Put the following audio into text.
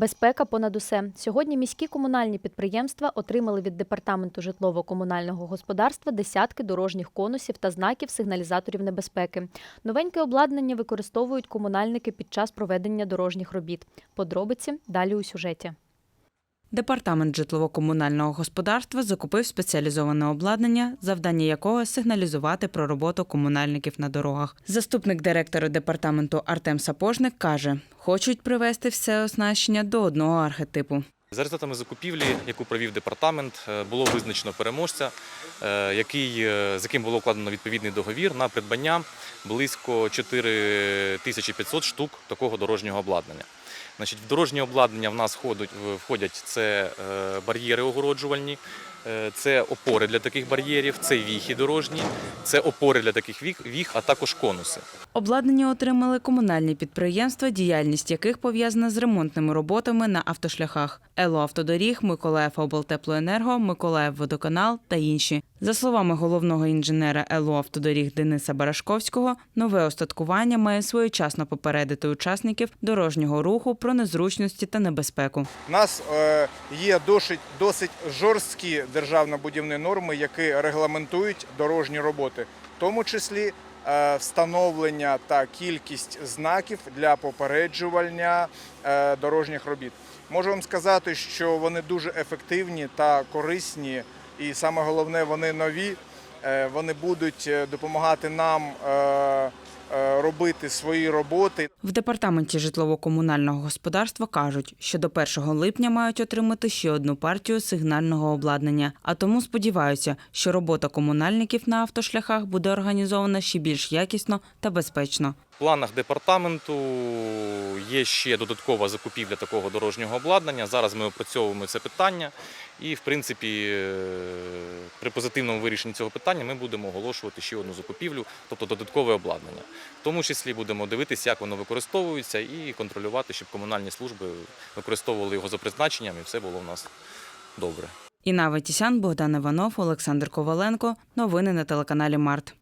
Безпека понад усе. Сьогодні міські комунальні підприємства отримали від департаменту житлово-комунального господарства десятки дорожніх конусів та знаків сигналізаторів небезпеки. Новеньке обладнання використовують комунальники під час проведення дорожніх робіт. Подробиці далі у сюжеті. Департамент житлово-комунального господарства закупив спеціалізоване обладнання, завдання якого сигналізувати про роботу комунальників на дорогах. Заступник директора департаменту Артем Сапожник каже, хочуть привести все оснащення до одного архетипу. За результатами закупівлі, яку провів департамент, е, було визначено переможця, е, який, е, з яким було укладено відповідний договір на придбання близько 4500 штук такого дорожнього обладнання. Значить, в дорожнє обладнання в нас входять, входять це е, бар'єри огороджувальні, е, це опори для таких бар'єрів, це віхи дорожні, це опори для таких віх, віх а також конуси. Обладнання отримали комунальні підприємства, діяльність яких пов'язана з ремонтними роботами на автошляхах Ело Автодоріг, Миколаїв Облтеплоенерго, Миколаїв Водоканал та інші. За словами головного інженера Ело Автодоріг Дениса Барашковського, нове остаткування має своєчасно попередити учасників дорожнього руху про незручності та небезпеку. У нас е, є досить, досить жорсткі державно-будівні норми, які регламентують дорожні роботи, в тому числі е, встановлення та кількість знаків для попереджування е, дорожніх робіт. Можу вам сказати, що вони дуже ефективні та корисні, і саме головне, вони нові. Вони будуть допомагати нам робити свої роботи. В департаменті житлово-комунального господарства кажуть, що до 1 липня мають отримати ще одну партію сигнального обладнання, а тому сподіваються, що робота комунальників на автошляхах буде організована ще більш якісно та безпечно. В планах департаменту є ще додаткова закупівля такого дорожнього обладнання. Зараз ми опрацьовуємо це питання, і в принципі, е, при позитивному вирішенні цього питання ми будемо оголошувати ще одну закупівлю, тобто додаткове обладнання. В тому числі будемо дивитися, як воно використовується, і контролювати, щоб комунальні служби використовували його за призначенням, і все було у нас добре. Інна Ветісян, Богдан Іванов, Олександр Коваленко. Новини на телеканалі Март.